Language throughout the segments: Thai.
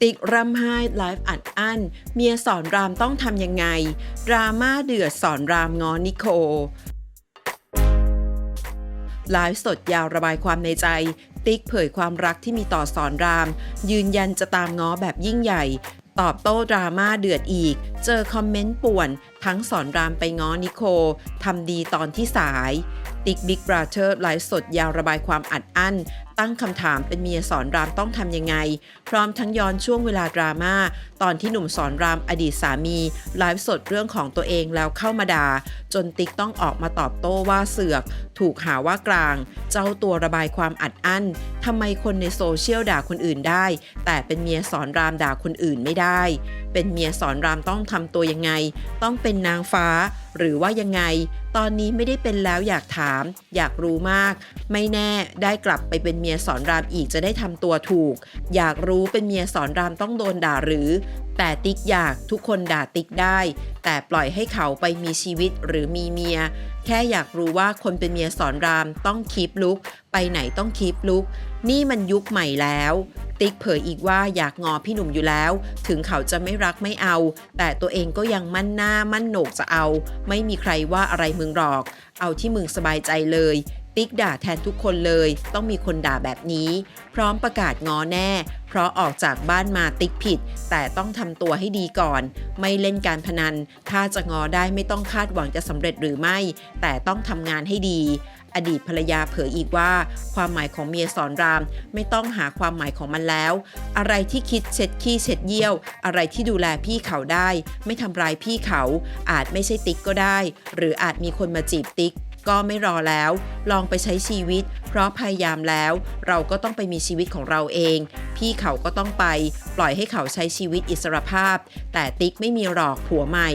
ติ๊กร่ำไห้ไลฟ์อัดอั้น เมียสอนรามต้องทำยังไง ดราม่าเดือดสอนรามงอนิโคไลฟ์สดยาวระบายความในใจ ติ๊กเผยความรักที่มีต่อสอนราม ยืนยันจะตามง้อแบบยิ่งใหญ่ ตอบโต้ดราม่าเดือดอีก เจอคอมเมนต์ป่วน ทั้งสอนรามไปง้อนิโคทำดีตอนที่สาย ติ๊กบิ๊กบราเธอร์ไลฟ์สดยาวระบายความอัดอั้น ตั้งคำถามเป็นเมียสอนรามต้องทำยังไง พร้อมทั้งย้อนช่วงเวลาดราม่าตอนที่หนุ่มสอนรามอดีตสามีไลฟ์สดเรื่องของตัวเองแล้วเข้ามาด่าจนติ๊กต้องออกมาตอบโต้ว่าเสือก ถูกหาว่ากลาง เจ้าตัวระบายความอัดอั้นทำไมคนในโซเชียลด่าคนอื่นได้ แต่เป็นเมียสอนรามด่าคนอื่นไม่ได้ เป็นเมียสอนรามต้องทำตัวยังไง ต้องเป็นนางฟ้า หรือว่ายังไง ตอนนี้ไม่ได้เป็นแล้วอยากถาม อยากรู้มาก ไม่แน่ได้กลับไปเป็นเมียียสอนรามอีกจะได้ทำตัวถูก อยากรู้เป็นเมียสอนรามต้องโดนด่าหรือ แต่ติ๊กอยากทุกคนด่าติ๊กได้ แต่ปล่อยให้เขาไปมีชีวิตหรือมีเมีย แค่อยากรู้ว่าคนเป็นเมียสอนรามต้องคีปลุก ไปไหนต้องคีปลุก นี่มันยุคใหม่แล้ว ติ๊กเผยอีกว่าอยากงอพี่หนุ่มอยู่แล้ว ถึงเขาจะไม่รักไม่เอา แต่ตัวเองก็ยังมั่นหน้ามั่นโหนกจะเอา ไม่มีใครว่าอะไรมึงหรอก เอาที่มึงสบายใจเลย ติ๊กด่าแทนทุกคนเลย ต้องมีคนด่าแบบนี้ พร้อมประกาศงอแน่ เพราะออกจากบ้านมาติ๊กผิด แต่ต้องทำตัวให้ดีก่อน ไม่เล่นการพนัน ถ้าจะงอได้ไม่ต้องคาดหวังจะสำเร็จหรือไม่ แต่ต้องทำงานให้ดีอดีตภรรยาเผยอีกว่า ความหมายของเมียสอนราม ไม่ต้องหาความหมายของมันแล้ว อะไรที่คิดเช็ดขี้เช็ดเยี่ยว อะไรที่ดูแลพี่เขาได้ ไม่ทำร้ายพี่เขา อาจไม่ใช่ติ๊กก็ได้ หรืออาจมีคนมาจีบติ๊ก ก็ไม่รอแล้ว ลองไปใช้ชีวิต เพราะพยายามแล้ว เราก็ต้องไปมีชีวิตของเราเอง พี่เขาก็ต้องไป ปล่อยให้เขาใช้ชีวิตอิสรภาพ แต่ติ๊กไม่มีหรอกผัวใหม่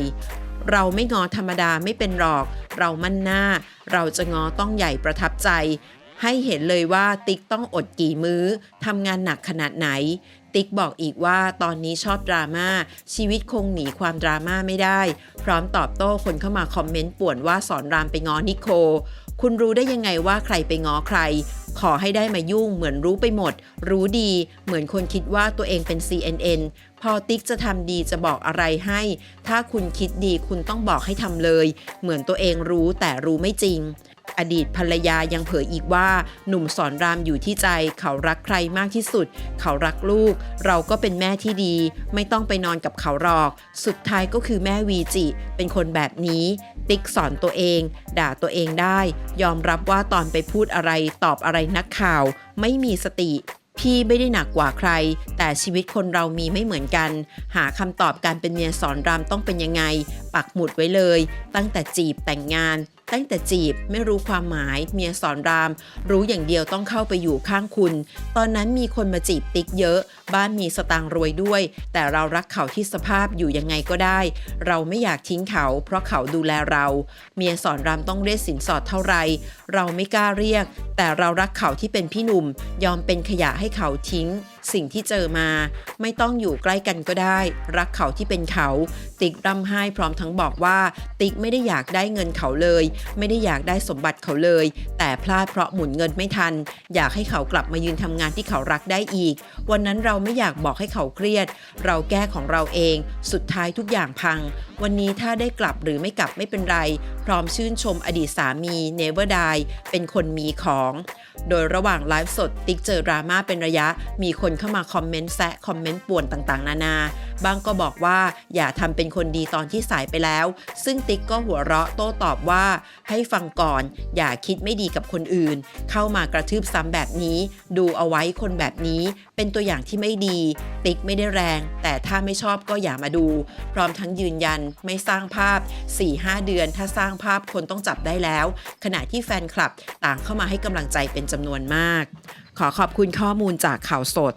เราไม่งอธรรมดาไม่เป็นหรอก เรามั่นหน้า เราจะงอต้องใหญ่ประทับใจให้เห็นเลยว่าติ๊กต้องอดกี่มื้อ ทำงานหนักขนาดไหน ติ๊กบอกอีกว่าตอนนี้ชอบดราม่าชีวิตคงหนีความดราม่าไม่ได้ พร้อมตอบโต้คนเข้ามาคอมเมนต์ป่วนว่าสอนรามไปง้อนิโค คุณรู้ได้ยังไงว่าใครไปง้อใคร ขอให้ได้มายุ่งเหมือนรู้ไปหมด รู้ดี เหมือนคนคิดว่าตัวเองเป็น CNN พอติ๊กจะทำดีจะบอกอะไรให้ ถ้าคุณคิดดีคุณต้องบอกให้ทำเลย เหมือนตัวเองรู้แต่รู้ไม่จริง อดีตภรรยายังเผยอีกว่า หนุ่มสอนรามอยู่ที่ใจ เขารักใครมากที่สุด เขารักลูก เราก็เป็นแม่ที่ดี ไม่ต้องไปนอนกับเขาหรอก สุดท้ายก็คือแม่วีจิ เป็นคนแบบนี้ ติ๊กสอนตัวเอง ด่าตัวเองได้ ยอมรับว่าตอนไปพูดอะไรตอบอะไรนักข่าว ไม่มีสติพี่ไม่ได้หนักกว่าใคร แต่ชีวิตคนเรามีไม่เหมือนกัน หาคำตอบการเป็นเมียสอนรามต้องเป็นยังไง ปักหมุดไว้เลย ตั้งแต่จีบแต่งงาน ตั้งแต่จีบไม่รู้ความหมายเมียสอนราม รู้อย่างเดียวต้องเข้าไปอยู่ข้างคุณ ตอนนั้นมีคนมาจีบติ๊กเยอะ บ้านมีสตางค์รวยด้วย แต่เรารักเขาที่สภาพอยู่ยังไงก็ได้ เราไม่อยากทิ้งเขา เพราะเขาดูแลเรา เมียสอนรามต้องเรียกสินสอดเท่าไหรเราไม่กล้าเรียก แต่เรารักเขาที่เป็นพี่หนุ่ม ยอมเป็นขยะให้เขาทิ้ง สิ่งที่เจอมาไม่ต้องอยู่ใกล้กันก็ได้ รักเขาที่เป็นเขา ติ๊กร่ำไห้พร้อมทั้งบอกว่า ติ๊กไม่ได้อยากได้เงินเขาเลย ไม่ได้อยากได้สมบัติเขาเลย แต่พลาดเพราะหมุนเงินไม่ทัน อยากให้เขากลับมายืนทำงานที่เขารักได้อีก วันนั้นเราไม่อยากบอกให้เขาเครียด เราแก้ของเราเอง สุดท้ายทุกอย่างพัง วันนี้ถ้าได้กลับหรือไม่กลับไม่เป็นไร พร้อมชื่นชมอดีตสามีเนเวอร์ไดเป็นคนมีของ โดยระหว่างไลฟ์สดติ๊กเจอดราม่าเป็นระยะ มีคนเข้ามาคอมเมนต์แซะคอมเมนต์ป่วนต่างๆ นานา บางก็บอกว่าอย่าทำเป็นคนดีตอนที่สายไปแล้ว ซึ่งติ๊กก็หัวเราะโต้ตอบว่า ให้ฟังก่อน อย่าคิดไม่ดีกับคนอื่น เข้ามากระทืบซ้ำแบบนี้ ดูเอาไว้คนแบบนี้ เป็นตัวอย่างที่ไม่ดี ติ๊กไม่ได้แรง แต่ถ้าไม่ชอบก็อย่ามาดู พร้อมทั้งยืนยันไม่สร้างภาพ 4-5 เดือน ถ้าสร้างภาพคนต้องจับได้แล้ว ขณะที่แฟนคลับต่างเข้ามาให้กำลังใจเป็นจำนวนมาก ขอขอบคุณข้อมูลจากข่าวสด